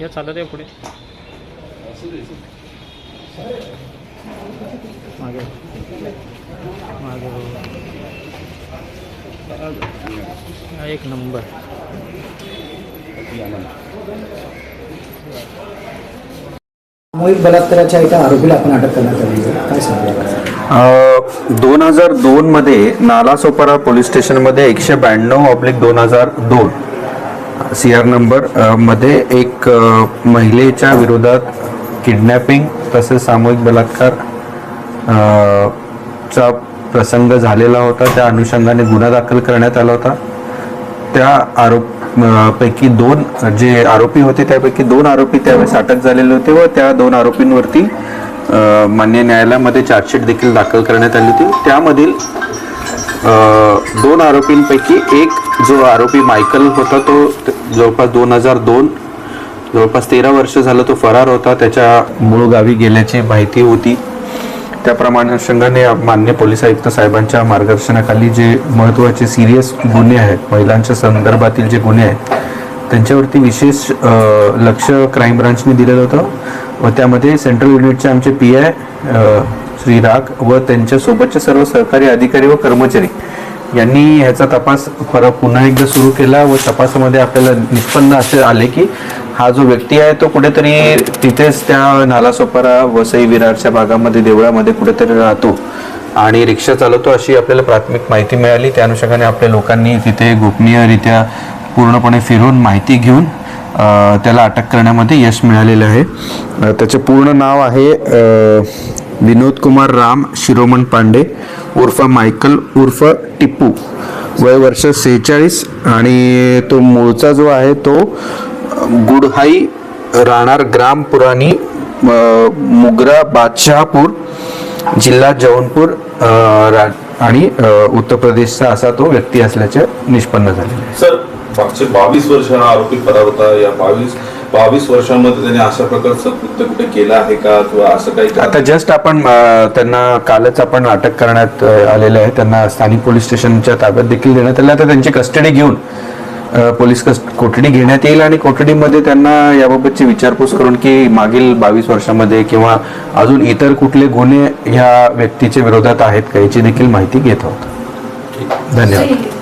या चालत आहे पुढे. मागे. मागे. हा एक नंबर. सामूहिक बलात्काराच्या एका आरोपीला आपण अटक करण्यात आली. काय सांगू दोन हजार दोन मध्ये नालासोपारा पोलीस स्टेशनमध्ये एकशे ब्याण्णव ऑब्लिक दोन हजार दोन सी आर नंबरमध्ये एक महिलेच्या विरोधात किडनॅपिंग तसेच सामूहिक बलात्कार चा प्रसंग झालेला होता. त्या अनुषंगाने गुन्हा दाखल करण्यात आला होता. त्या आरोप पैकी दोन जे आरोपी होते त्यापैकी दोन आरोपी त्यावेळेस अटक झालेले होते व त्या दोन आरोपींवरती मान्य न्यायालयामध्ये चार्जशीट देखील दाखल करण्यात आली होती. त्यामधील दोन आरोपींपैकी एक जो आरोपी मायकल होता तो जवळपास दोन हजार दोन जवळपास तेरा वर्ष झालं तो फरार होता. त्याच्या मूळ गावी गेल्याची माहिती होती. त्याप्रमाणे अनुषंगाने मान्य पोलीस आयुक्त साहेबांच्या मार्गदर्शनाखाली जे महत्त्वाचे सिरियस गुन्हे आहेत महिलांच्या संदर्भातील जे गुन्हे आहेत त्यांच्यावरती विशेष लक्ष क्राईम ब्रांचने दिलेलं होतं. व त्यामध्ये सेंट्रल युनिटचे आमचे पी आय श्री राग व त्यांच्यासोबतचे सर्व सहकारी अधिकारी व कर्मचारी यांनी ह्याचा तपास परत पुन्हा एकदा सुरू केला व तपासामध्ये आपल्याला निष्पन्न असे आले की हा जो व्यक्ती आहे तो कुठेतरी तिथेच त्या नालासोपारा वसई विरारच्या भागामध्ये देवळामध्ये कुठेतरी राहतो आणि रिक्षा चालवतो अशी आपल्याला प्राथमिक माहिती मिळाली. त्या अनुषंगाने आपल्या लोकांनी तिथे गोपनीयरित्या पूर्णपणे फिरून माहिती घेऊन त्याला अटक करण्यामध्ये यश मिळालेलं आहे. त्याचे पूर्ण नाव आहे विनोद कुमार राम शिरोमण पांडे उर्फ मायकल उर्फ टिप्पू. वय वर्ष सेहेचाळीस आणि तो मूळचा जो आहे तो गुडहाई राहणार ग्राम पुराणी मुगरा बादशहापूर जिल्हा जौनपूर रा- आणि उत्तर प्रदेशचा असा तो व्यक्ती असल्याचे निष्पन्न झालेले आहे. सर मागचे बावीस वर्ष हा आरोपी फरार होता. या बावीस बावीस वर्षांमध्ये त्याने अशा प्रकारचं कृत्य कुठे केलं आहे का? किंवा असं काही का? आता जस्ट आपण त्यांना कालच आपण अटक करण्यात आलेलं आहे. त्यांना स्थानिक पोलीस स्टेशनच्या ताब्यात देखील देण्यात आलं आता त्यांची कस्टडी घेऊन पोलीस कस्ट कोठडी घेण्यात येईल आणि कोठडीमध्ये त्यांना याबाबतची विचारपूस करून की मागील बावीस वर्षामध्ये किंवा अजून इतर कुठले गुन्हे ह्या व्यक्तीच्या विरोधात आहेत का याची देखील माहिती घेत आहोत. धन्यवाद.